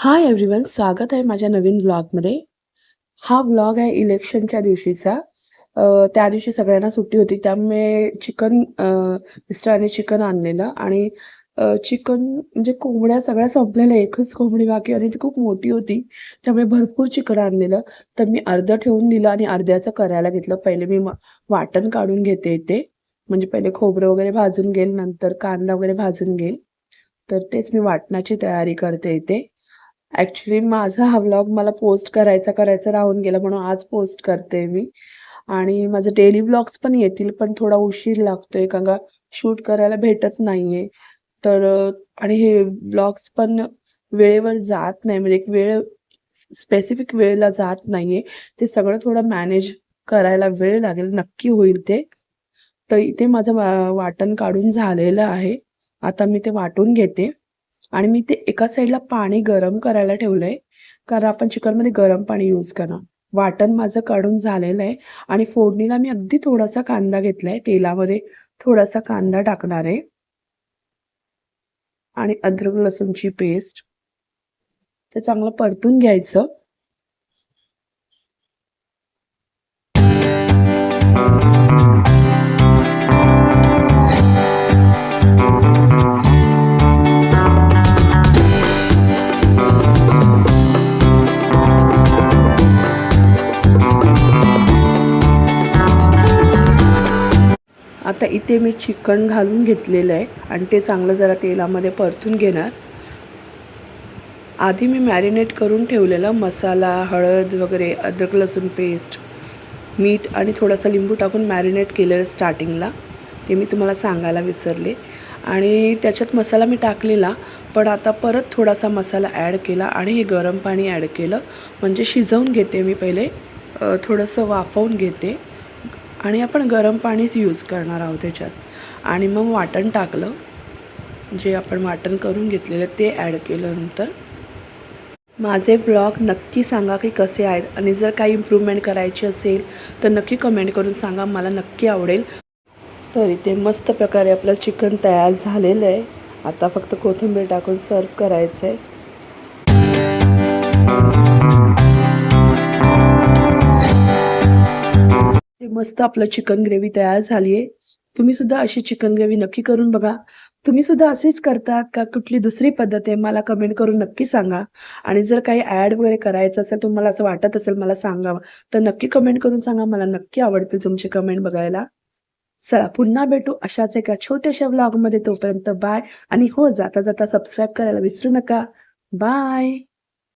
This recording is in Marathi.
हाय एव्हरीवन स्वागत आहे माझ्या नवीन व्लॉगमध्ये हा व्लॉग आहे इलेक्शनच्या दिवशीचा. त्या दिवशी सगळ्यांना सुट्टी होती त्यामुळे चिकन अ, मिस्टरांनी चिकन आणलेलं आणि चिकन म्हणजे कोंबड्या सगळ्या संपलेल्या एकच कोंबडी बाकी आणि ती खूप मोठी होती त्यामुळे भरपूर चिकन आणलेलं. तर मी अर्धं ठेवून दिलं आणि अर्ध्याचं करायला घेतलं. पहिले मी वाटण काढून घेते ते म्हणजे पहिले खोबरं वगैरे भाजून घेईल नंतर कांदा वगैरे भाजून घेईल. तर तेच मी वाटणाची तयारी करते इथे. ॲक्च्युली माझा हा व्लॉग मला पोस्ट करायचा करायचा राहून गेला म्हणून आज पोस्ट करते मी. आणि माझं डेली व्लॉग्स पण येतील पण थोडा उशीर लागतोय कारण का शूट करायला भेटत नाही आहे तर आणि हे व्लॉग्स पण वेळेवर जात नाही म्हणजे एक वेळ स्पेसिफिक वेळेला जात नाही आहे ते सगळं थोडं मॅनेज करायला वेळ लागेल नक्की होईल ते. तर इथे माझं वा- वाटण काढून झालेलं आहे. आता मी ते वाटून घेते. आणि मी ते एका साईडला पाणी गरम करायला ठेवलंय. कारण आपण चिकनमध्ये गरम पाणी यूज करणार. वाटण माझं काढून झालेलं आहे. आणि फोडणीला मी अगदी थोडासा कांदा घेतलाय. तेलामध्ये थोडासा कांदा टाकणार आहे. आणि अद्रक लसूणची पेस्ट ते चांगलं परतून घ्यायचं. आता इथे मी चिकन घालून घेतलेलं आहे आणि ते चांगलं जरा तेलामध्ये परतून घेणार. आधी मी मॅरिनेट करून ठेवलेलं मसाला हळद वगैरे अद्रक लसूण पेस्ट मीठ आणि थोडासा लिंबू टाकून मॅरिनेट केलेलं स्टार्टिंगला. ते मी तुम्हाला सांगायला विसरले. आणि त्याच्यात मसाला मी टाकलेला पण आता परत थोडासा मसाला ॲड केला आणि हे गरम पाणी ॲड केलं. म्हणजे शिजवून घेते मी पहिले. थोडंसं वाफवून घेते. आणि आपण गरम पाणीच यूज करणार आहोत त्याच्यात आणि मग वाटण टाकलं. जे आपण वाटण करून घेतलेलं ते ॲड केल्यानंतर माझे व्लॉग नक्की सांगा की कसे आहेत. आणि जर काही इम्प्रूव्हमेंट करायची असेल तर नक्की कमेंट करून सांगा. मला नक्की आवडेल. तर इथे मस्त प्रकारे आपलं चिकन तयार झालेलं आहे. आता फक्त कोथिंबीर टाकून सर्व करायचं आहे मस्त आपलं चिकन ग्रेव्ही तयार झाली आहे तुम्ही सुद्धा अशी चिकन ग्रेव्ही नक्की करून बघा. तुम्ही सुद्धा असेच करतात का कुठली दुसरी पद्धत आहे मला कमेंट करून नक्की सांगा. आणि जर काही ॲड वगैरे करायचं असेल तुम्हाला असं वाटत असेल मला सांगावं तर नक्की कमेंट करून सांगा. मला नक्की आवडतील तुमचे कमेंट बघायला. चला पुन्हा भेटू अशाच एका छोट्याशा ब्लॉगमध्ये तोपर्यंत बाय आणि हो जाता जाता सबस्क्राईब करायला विसरू नका. बाय